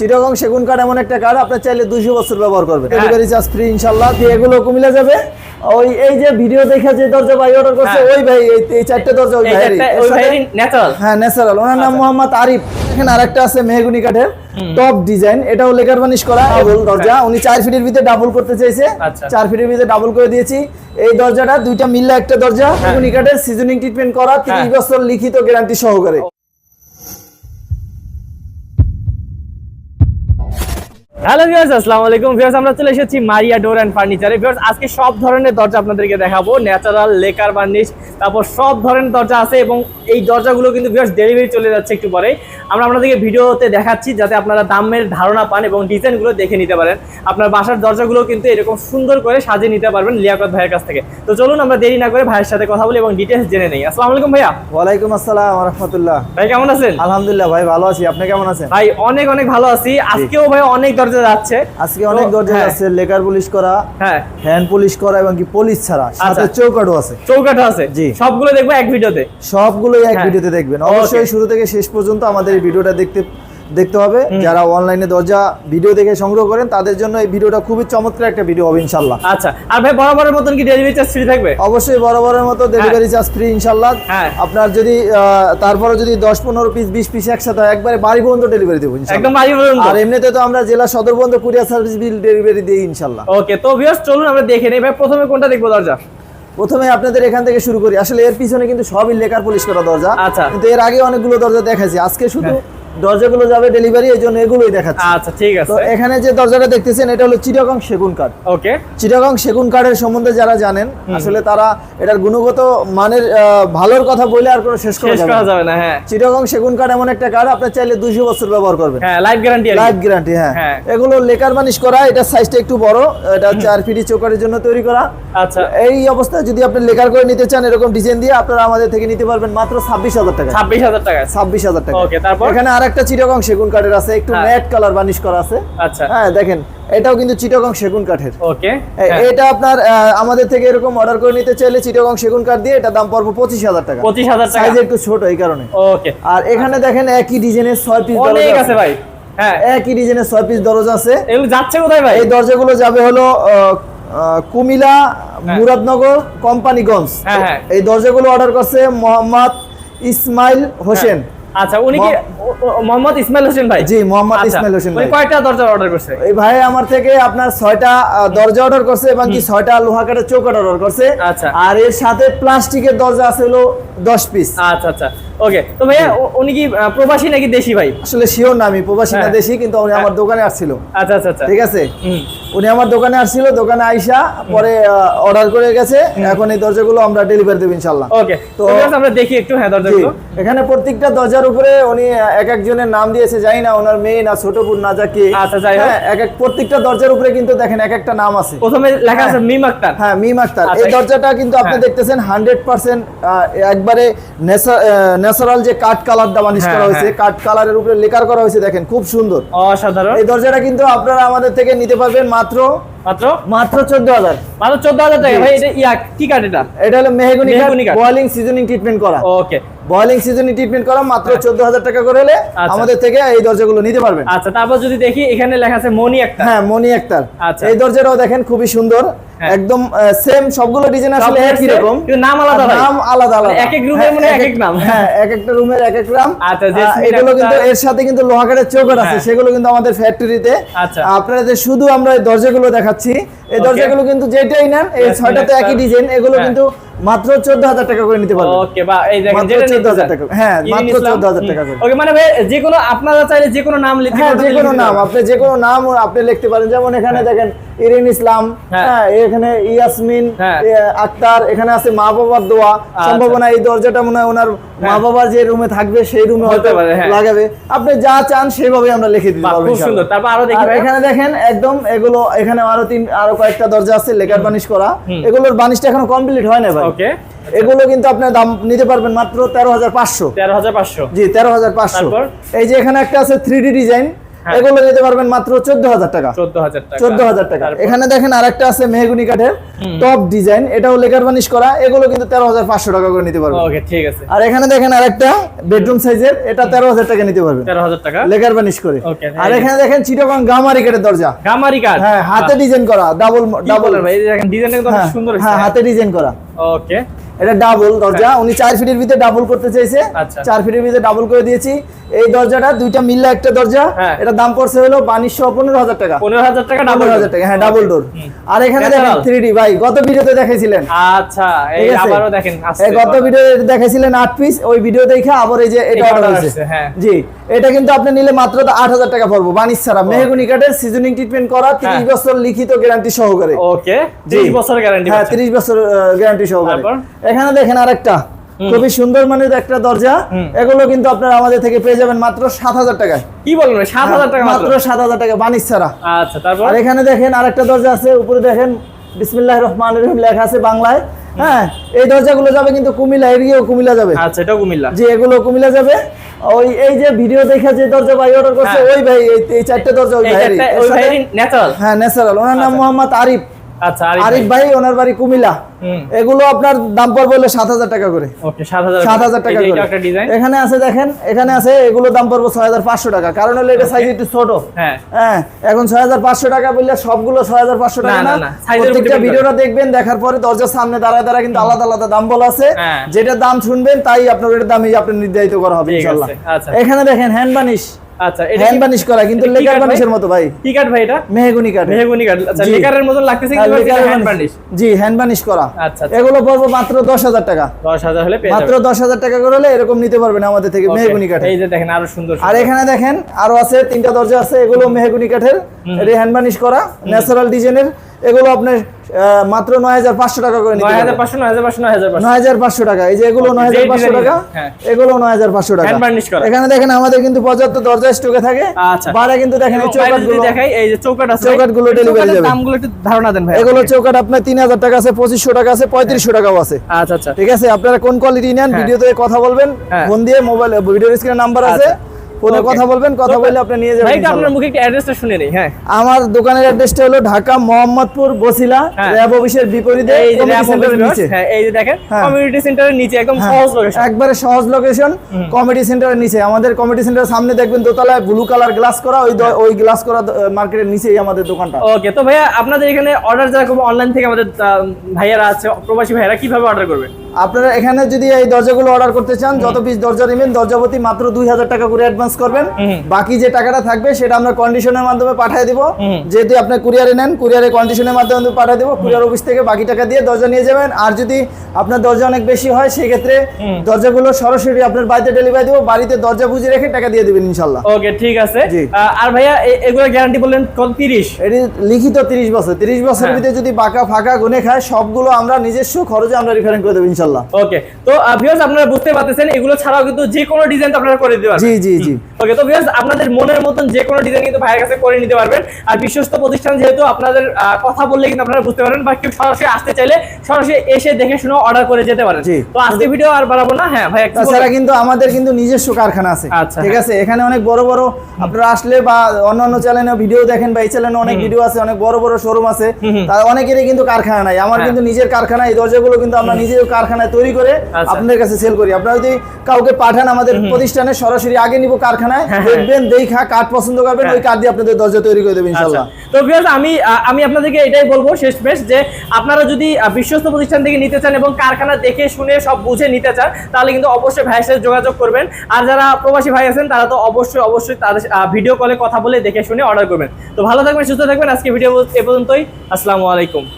চিটাগং সেগুন কাঠ এমন একটা কাঠ আপনার চাইলে দুশো বছর ব্যবহার করবেন। হ্যাঁ। ডেলিভারি চার্জ ফ্রি ইনশাল্লাহ দিয়ে এগুলো কমিলে যাবে। ওই এই যে ভিডিও দেখে যে দরজা ভাই অর্ডার করছে হ্যাঁ। ওই ভাই এই- চারটে দরজা ওই ভাইয়েরই। ন্যাচারাল হ্যাঁ ন্যাচারাল ওনার নাম মোহাম্মদ আরিফ। এখানে আরেকটা আছে মেহগুনি কাঠের টপ ডিজাইন এটাও লেকার বানিশ করা এবং দরজা। উনি চার ফিটের ভিতরে ডাবল করতে চাইছে। আচ্ছা। চার ফিটের ভিতরে ডাবল করে দিয়েছি। এই দরজাটা দুইটা মিললে একটা দরজা মেহগুনি কাঠের সিজনিং ট্রিটমেন্ট করা তিরিশ হ্যাঁ। বছর লিখিত গ্যারান্টি সহকারে। হ্যালো ভিউয়ার্স আসসালামু আলাইকুম। ভিউয়ার্স আমরা চলে এসেছি মারিয়া ডোর অ্যান্ড ফার্নিচারে। ভিউয়ার্স আজকে সব ধরনের দরজা আপনাদেরকে দেখাবো। ন্যাচারাল লেকার বার্নিশ তারপর সব ধরনের দরজা আছে এবং এই দরজাগুলো কিন্তু ভিউয়ার্স ডেলিভারি চলে যাচ্ছে একটু পরেই আমরা আপনাদেরকে ভিডিওতে দেখাচ্ছি যাতে আপনারা দামের ধারণা পান এবং ডিজাইনগুলো দেখে নিতে পারেন। আপনার বাসার দরজাগুলো কিন্তু এরকম সুন্দর করে সাজিয়ে নিতে পারবেন লিয়াকত ভাইয়ের কাছ থেকে। তো চলুন আমরা দেরি না করে ভাইয়ের সাথে কথা বলি এবং ডিটেলস জেনে নিই। আসসালামু আলাইকুম ভাইয়া। ওয়ালাইকুম আসসালাম রহমতুল্লাহ। ভাই কেমন আছেন? আলহামদুলিল্লাহ ভাই ভালো আছি। আপনি কেমন আছেন? ভাই অনেক অনেক ভালো আছি। আজকেও ভাই অনেক দরজা যাচ্ছে। আজকে অনেক দরজা হ্যাঁ। আছে লেকার পুলিশ করা হ্যাঁ। হ্যান্ড পুলিশ করা এবং কি পুলিশ ছাড়া সাথে চৌকাটও আছে। চৌকাটও আছে। জি। সবগুলো দেখব এক ভিডিওতে। সবগুলোই এক হ্যাঁ। ভিডিওতে দেখবেন। অবশ্যই শুরু থেকে শেষ পর্যন্ত আমাদের এই ভিডিওটা দেখতে দেখতে হবে। যারা অনলাইনে দরজা ভিডিও দেখে সংগ্রহ করেন তাদের জন্য এই ভিডিওটা খুবই চমৎকার একটা ভিডিও হবে ইনশাল্লাহ আচ্ছা আর ভাই বরাবরের মতন কি ডেলিভারি চার্জ ফ্রি থাকবে? অবশ্যই বরাবরের মতো ডেলিভারি চার্জ ফ্রি ইনশাল্লাহ হ্যাঁ। আপনার যদি তারপরে যদি দশ পনেরো পিস বিশ পিস একসাথে হয় একবারে বাড়ি পর্যন্ত ডেলিভারি দেবো। একদম বাড়ি পর্যন্ত। আর এমনিতে তো আমরা জেলা সদর পর্যন্ত কুরিয়ার সার্ভিস বিল ডেলিভারি দিই ইনশাল্লাহ ওকে তো ভিউয়ার্স চলুন আমরা দেখে নেই। ভাই প্রথমে কোনটা দেখব দরজা? প্রথমে আপনাদের এখান থেকে শুরু করি। আসলে এর পিছনে কিন্তু সবই লেকার পুলিশ করা দরজা। আচ্ছা। কিন্তু এর আগে অনেকগুলো দরজা দেখাইছি। আজকে শুধু দরজাগুলো যাবে ডেলিভারি এই জন্য এগুলোই দেখাচ্ছি। আচ্ছা ঠিক তো এখানে যে দরজাটা দেখতেছেন এটা হলো চিটাগং সেগুন কাঠ। ওকে চিটাগং সেগুন কাঠের সম্বন্ধে যারা জানেন আসলে তারা এটার গুণগত মানের ভালোর কথা বলে আর কোনো শেষ করা যাবে না। হ্যাঁ। চিটাগং সেগুন কাঠ এমন একটা কাঠ আপনি চাইলে বছর ব্যবহার করবেন। হ্যাঁ লাইফ গ্যারান্টি লাইফ গ্যারান্টি হ্যাঁ। এগুলো লেকার বানিশ করা এটা সাইজটা একটু বড় এটা চার ফিটি চৌকারের জন্য তৈরি করা। আচ্ছা। এই অবস্থায় যদি আপনি লেকার করে নিতে চান এরকম ডিজাইন দিয়ে আপনারা আমাদের থেকে নিতে পারবেন মাত্র ছাব্বিশ হাজার টাকা। ছাব্বিশ হাজার টাকা ছাব্বিশ হাজার টাকা Okay, তারপর? এখানে আরেকটা চিটাগং সেগুন কাঠের আছে একটু হ্যাঁ। ম্যাট কালার বানিশ করা আছে। আচ্ছা। হ্যাঁ দেখেন এটাও কিন্তু চিটাগং সেগুন কাঠের। ওকে এটা আপনার আমাদের থেকে এরকম অর্ডার করে নিতে চাইলে চিটাগং সেগুন কাঠ দিয়ে এটা দাম পড়ব পঁচিশ হাজার টাকা। পঁচিশ হাজার টাকা। সাইজ একটু ছোট এই কারণে। ওকে। আর এখানে দেখেন একই ডিজাইনের ছয় পিস অনেক দরজা আছে ভাই। হ্যাঁ। একই ডিজাইনের ছয় পিস দরজা আছে। এগুলো যাচ্ছে কোথায় ভাই? এই দরজাগুলো যাবে হলো কুমিলা মুরাদনগর কোম্পানিগঞ্জ হ্যাঁ, হ্যাঁ। এই দরজাগুলো অর্ডার করছে মোহাম্মদ ইসমাইল হোসেন। আচ্ছা উনি কি মোহাম্মদ ইসমাইল হোসেন ভাই? জি মোহাম্মদ আচ্ছা, ইসমাইল হোসেন ভাই। কয়টা দরজা অর্ডার করছে? এই ভাই আমার থেকে আপনার ছয়টা দরজা অর্ডার করছে এবং কি ছয়টা লোহা কাঠের চৌকাঠ অর্ডার করছে। আচ্ছা। আর এর সাথে প্লাস্টিকের দরজা আছে হলো দশ পিস আচ্ছা আচ্ছা। ওকে তো ভাইয়া উনি কি প্রবাসী নাকি দেশি ভাই? আসলে শিওর না আমি প্রবাসী না হ্যাঁ। দেশি কিন্তু উনি আমার দোকানে আসছিল। আচ্ছা আচ্ছা আচ্ছা। ঠিক আছে? হুম। উনি আমার দোকানে আসছিল দোকানে আইসা পরে অর্ডার করে গেছে। এখন এই দরজাগুলো আমরা ডেলিভারি দেবো ইনশাল্লাহ ওকে তো আমরা দেখি একটু হ্যাঁ দরজাগুলো। এখানে প্রত্যেকটা দরজার উপরে উনি এক একজনের নাম দিয়েছে জানি না ওনার মেয়ে না ছোট বোন না যা কে। আচ্ছা, যাই হোক। হ্যাঁ, এক এক প্রত্যেকটা দরজার উপরে কিন্তু দেখেন এক একটা নাম আছে। প্রথমে লেখা আছে হ্যাঁ। মিম আক্তার। হ্যাঁ মিম আক্তার। আচ্ছা, এই দরজাটা কিন্তু আপনি হ্যাঁ। দেখতেছেন হান্ড্রেড পার্সেন্ট একবারে ন্যাচারাল যে কাঠ কালারটা বানিশ হ্যাঁ, করা হয়েছে হ্যাঁ। কাঠ কালারের উপরে লেকার করা হয়েছে দেখেন খুব সুন্দর। অসাধারণ। এই দরজাটা কিন্তু আপনারা আমাদের থেকে নিতে পারবেন মাত্র? মাত্র? মাত্র চোদ্দ হাজার। মাত্র চোদ্দ হাজার টাকা। ভাই এটা ইয়া কি কাট এটা? এটা হলো mahogany cut boiling seasoning treatment করা। ওকে বয়লিং সিজনিং ট্রিটমেন্ট করা মাত্র চোদ্দ হাজার টাকা করে হলে আচ্ছা। আমাদের থেকে এই দরজাগুলো নিতে পারবেন। আচ্ছা তারপর যদি দেখি এখানে লেখা আছে মনি একটা। হ্যাঁ মনি একটা। আচ্ছা। এই দরজাটাও দেখেন খুবই সুন্দর। একদম সেম সবগুলো ডিজাইন আসলে একই রকম কিন্তু নাম আলাদা নাম আলাদা আলাদা এক এক রুমের মানে এক এক নাম। হ্যাঁ এক একটা রুমের এক এক নাম আচ্ছা, এগুলো কিন্তু এর সাথে কিন্তু লোহাকারের চৌকাট আছে হ্যাঁ। সেগুলো কিন্তু আমাদের ফ্যাক্টরিতে আচ্ছা। যে শুধু আমরা এই দরজাগুলো দেখাচ্ছি এই. দরজাগুলো কিন্তু যেটাই নেন এই ছয়টা তো একই ডিজাইন এগুলো হ্যাঁ। কিন্তু মাত্র চোদ্দ হাজার টাকা করে নিতে পারবেন। ওকে বা এই দেখেন যেটা 14,000 টাকা। হ্যাঁ, মাত্র 14,000 টাকা করে। ওকে মানে ভাই যে কোনো আপনারা চাইলে যে কোনো নাম লিখতে হ্যাঁ পারবেন, যে কোনো নাম আপনি যে কোনো নাম আপনি লিখতে পারেন। যেমন এখানে দেখেন ইরিন ইসলাম হ্যাঁ। হ্যাঁ এখানে ইয়াসমিন হ্যাঁ। আক্তার এখানে আছে মা বাবার দোয়া। আচ্ছা। সম্ভাবনা এই দরজাটা মনে হয় ওনার মা বাবা যে রুমে থাকবে সেই রুমে হয়তো হ্যাঁ। লাগাবে। আপনি যা চান সেইভাবে আমরা লিখে দিতে পারব খুব সুন্দর। তারপর আরও দেখি এখানে দেখেন একদম এগুলো এখানে আরও তিন আরও কয়েকটা দরজা আছে লেকার বানিশ করা। এগুলোর বানিশটা এখনও কমপ্লিট হয় না ভাই। ওকে এগুলো কিন্তু আপনার দাম নিতে পারবেন মাত্র তেরো হাজার পাঁচশো তেরো হাজার পাঁচশো জি তেরো হাজার পাঁচশো? এই যে এখানে একটা আছে থ্রি ডি ডিজাইন। এগুলো নিতে পারবেন মাত্র চোদ্দ হাজার টাকা। চোদ্দ হাজার টাকা? এখানে দেখেন আরেকটা আছে মেহগুনি কাঠের টপ ডিজাইন এটাও লেকার বানিশ করা। এগুলো কিন্তু তেরো হাজার পাঁচশো টাকা করে নিতে পারবেন। ঠিক আছে। আর এখানে দেখেন আরেকটা বেডরুম সাইজের এটা তেরো হাজার টাকা নিতে পারবেন। তেরো হাজার টাকা? লেকার বানিশ করে। আর হ্যাঁ। এখানে দেখেন চিটাগং গামারি কাঠের দরজা। গামারি কাঠ? হ্যাঁ হাতে ডিজাইন করা। ডাবল ডাবল কিন্তু সুন্দর হ্যাঁ হাতে ডিজাইন করা। ওকে। এটা ডাবল দরজা। উনি চার ফিটের ভিতরে ডাবল করতে চাইছে। আচ্ছা। চার ফিটের ভিতরে ডাবল করে দিয়েছি। এই দরজাটা দুইটা মিললে একটা দরজা। হ্যাঁ। এটা দাম পড়ছে হলো বানিশশো পনেরো হাজার টাকা। পনেরো হাজার টাকা ডাবল হাজার টাকা হ্যাঁ ডাবল ডোর আর এখানে দেখেন। থ্রি ভাই গত ভিডিওতে দেখাইছিলেন। আচ্ছা এই আবারও দেখেন এই গত ভিডিও দেখাইছিলেন আট পিস ওই ভিডিও দেখে আবার এই যে এটা অর্ডার হয়েছে হ্যাঁ। জি এটা কিন্তু আপনি নিলে মাত্র আট হাজার টাকা পড়ব বানিশ ছাড়া। মেহগুনি কাঠের সিজনিং ট্রিটমেন্ট করা তিরিশ হ্যাঁ। বছর লিখিত গ্যারান্টি সহকারে। ওকে। 30 বছর গ্যারান্টি হ্যাঁ তিরিশ বছর গ্যারান্টি সহকারে? এখানে দেখেন আরেকটা। খুবই সুন্দর মানের একটা দরজা। এগুলো কিন্তু আপনারা আমাদের থেকে পেয়ে যাবেন মাত্র সাত হাজার টাকায়। কি বলবেন ভাই? 7000 টাকা মাত্র? সাত হাজার টাকা বানিশ ছাড়া। আচ্ছা তারপর? আর এখানে দেখেন আরেকটা দরজা আছে উপরে দেখেন বিসমিল্লাহ রহমান রহিম লেখা আছে বাংলায়। হ্যাঁ এই দরজাগুলো যাবে কিন্তু কুমিল্লা এদিকেও কুমিল্লা যাবে। আচ্ছা এটাও কুমিল্লা। যে এগুলো কুমিল্লা যাবে। ওই এই যে ভিডিও দেখে যে দরজা ভাই অর্ডার করছে হ্যাঁ। ওই ভাই এই- চারটে দরজা ওই সাথে- ন্যাচারাল হ্যাঁ ন্যাচারাল ওনার নাম মোহাম্মদ আরিফ। আচ্ছা আরিফ আরিফ ভাই। ভাই ওনার বাড়ি কুমিল্লা। এগুলো আপনার দাম পড়বে হলো সাত হাজার টাকা করে। সাত হাজার টাকা। করে। এটা একটা ডিজাইন এখানে আছে দেখেন এখানে আছে এগুলো দাম পড়বে ছয় হাজার পাঁচশো টাকা। কারণ হলো এটা সাইজ একটু ছোট। হ্যাঁ। এখন ছয় হাজার পাঁচশো টাকা বললে সবগুলো ছয় হাজার পাঁচশো টাকা না, প্রত্যেকটা ভিডিওটা দেখবেন দেখার পরে দরজার সামনে দাঁড়ায় দাঁড়ায় কিন্তু আলাদা আলাদা দাম বলা আছে। হ্যাঁ। যেটা দাম শুনবেন তাই আপনার দামই আপনার নির্ধারিত করা হবে ইনশাল্লাহ। আচ্ছা। এখানে দেখেন হ্যান্ড বানিশ আচ্ছা এটা হ্যান্ড বানিশ করা কিন্তু লেকার বানিশের মতো ভাই। কি কাঠ ভাই এটা? মেহগুনি কাঠ। মেহগনি কাঠ। আচ্ছা লেকারের মতন লাগতেছে কিন্তু হ্যান্ড বার্নিশ জি হ্যান্ড বানিশ করা। আচ্ছা, আচ্ছা। এগুলো পড়ব মাত্র দশ হাজার টাকা। 10000 হলে পেয়ে মাত্র যাবেন। দশ হাজার টাকা করে হলে এরকম নিতে পারবেন আমাদের থেকে কাঠ এই যে দেখেন আরও সুন্দর আর এখানে দেখেন আরও আছে তিনটা দরজা আছে এগুলো মেহগুনি কাঠের। এটা হ্যান্ড বানিশ করা ন্যাচারাল ডিজাইনের এগুলো আপনার মাত্র নয় হাজার পাঁচশো টাকা করে নিতে নয় হাজার পাঁচশো নয় হাজার পাঁচশো নয় হাজার নয় হাজার পাঁচশো টাকা এই যে এগুলো নয় হাজার পাঁচশো টাকা হ্যাঁ। এগুলো নয় হাজার পাঁচশো টাকা। এখানে দেখেন আমাদের কিন্তু পর্যাপ্ত দরজা স্টকে থাকে আচ্ছা। বাইরে কিন্তু দেখেন এবং বাইরে দেখাই এই যে চৌকাট আছে এই delivery চৌকাঠের যাবে। দামগুলো একটু ধারণা দেন ভাই এগুলো। চৌকাঠ আপনার তিন হাজার টাকা আছে পঁচিশশো টাকা আছে পঁয়ত্রিশশো টাকাও আছে আচ্ছা আচ্ছা ঠিক আছে আপনারা কোন কোয়ালিটি নেন হ্যাঁ। ভিডিওতে কথা বলবেন হ্যাঁ। ফোন দিয়ে মোবাইল ভিডিওর স্ক্রিনে নাম্বার আছে। ফোনে কথা বলবেন কথা তো বললে আপনি নিয়ে যাবেন ভাই আপনার মুখে একটু অ্যাড্রেসটা শুনে নেই হ্যাঁ। আমার দোকানের অ্যাড্রেসটা হলো ঢাকা মোহাম্মদপুর বসিলা হ্যাঁ। র্যাব অফিসের বিপরীতে এই যে নিচে। হ্যাঁ এই যে দেখেন হ্যাঁ। কমিউনিটি সেন্টারের নিচে একদম হ্যাঁ, সহজ লোকেশন একবারে সহজ লোকেশন কমিটি সেন্টারের নিচে। আমাদের কমিটি সেন্টারের সামনে দেখবেন দোতলায় ব্লু কালার গ্লাস করা ওই ওই গ্লাস করা মার্কেটের নিচেই আমাদের দোকানটা। ওকে তো ভাইয়া আপনাদের এখানে অর্ডার যারা করব অনলাইন থেকে আমাদের ভাইয়ারা আছে প্রবাসী ভাইয়ারা কীভাবে অর্ডার করবে? আপনারা এখানে যদি এই দরজাগুলো অর্ডার করতে চান যত পিস দরজা নেবেন দরজাপতি মাত্র দুই হাজার টাকা করে অ্যাডভান্স করবেন। বাকি যে টাকাটা থাকবে সেটা আমরা কন্ডিশনের মাধ্যমে পাঠিয়ে দিব। যেহেতু আপনি কুরিয়ারে নেন কুরিয়ারে কন্ডিশনের মাধ্যমে পাঠিয়ে দেবো। কুরিয়ার অফিস থেকে বাকি টাকা দিয়ে দরজা নিয়ে যাবেন। আর যদি আপনার দরজা অনেক বেশি হয় সেক্ষেত্রে। দরজাগুলো সরাসরি আপনার বাড়িতে ডেলিভারি দেবো। বাড়িতে দরজা বুঝে রেখে টাকা দিয়ে দেবেন ইনশাল্লাহ ওকে ঠিক আছে। আর ভাইয়া এগুলো গ্যারান্টি বললেন কত তিরিশ? এটি লিখিত তিরিশ বছর। তিরিশ বছরের হ্যাঁ। ভিতরে যদি বাঁকা ফাঁকা গুনে খায় সবগুলো আমরা নিজস্ব খরচে আমরা রিফারেন্ট করে দেবো ইনশাল্লাহ ওকে তো ভিউয়ার্স আপনারা বুঝতে পারতেছেন এগুলো ছাড়াও কিন্তু যে কোনো ডিজাইন আপনারা করে দিতে পারবেন। জি জি জি। ওকে তো ভিউয়ার্স আপনাদের মনের মতন যে কোনো ডিজাইন কিন্তু ভাইয়ের কাছে করে নিতে পারবেন। আর বিশ্বস্ত প্রতিষ্ঠান যেহেতু আপনাদের কথা বললে কিন্তু আপনারা বুঝতে পারবেন বা কেউ সরাসরি আসতে চাইলে সরাসরি এসে দেখে শুনে অর্ডার করে যেতে পারেন। তো আজকে ভিডিও আর বাড়াবো না হ্যাঁ ভাই তাছাড়া কিন্তু আমাদের কিন্তু নিজস্ব কারখানা আছে। আচ্ছা, ঠিক আছে এখানে অনেক বড় বড় আপনারা আসলে বা অন্যান্য চ্যানেলে ভিডিও দেখেন বা এই চ্যানেলে অনেক ভিডিও আছে অনেক বড় বড় শোরুম আছে। তার অনেকেরই কিন্তু কারখানা নাই। আমার হ্যাঁ। কিন্তু নিজের কারখানা এই দরজাগুলো কিন্তু আমরা নিজের কারখানায় তৈরি করে আচ্ছা। আপনাদের কাছে সেল করি। আপনারা যদি কাউকে পাঠান আমাদের প্রতিষ্ঠানে সরাসরি আগে নিব কারখানায় হ্যাঁ, হ্যাঁ। দেখবেন দেখা কাঠ পছন্দ করবেন হ্যাঁ। ওই কাঠ দিয়ে আপনাদের দরজা তৈরি করে দেবেন আচ্ছা। তো ভিউয়ার্স আমি আমি আপনাদেরকে এটাই বলব শেষ যে আপনারা যদি বিশ্বস্ত প্রতিষ্ঠান থেকে নিতে চান এবং কারখানা দেখে শুনে সব বুঝে নিতে চান তাহলে কিন্তু অবশ্যই ভাইয়ের সাথে যোগাযোগ করবেন আর যারা প্রবাসী ভাই আছেন তারা তো অবশ্যই অবশ্যই তাদের ভিডিও কলে কথা বলে দেখে শুনে অর্ডার করবেন তো ভালো থাকবেন সুস্থ থাকবেন আজকে ভিডিও এ পর্যন্তই আসসালামু আলাইকুম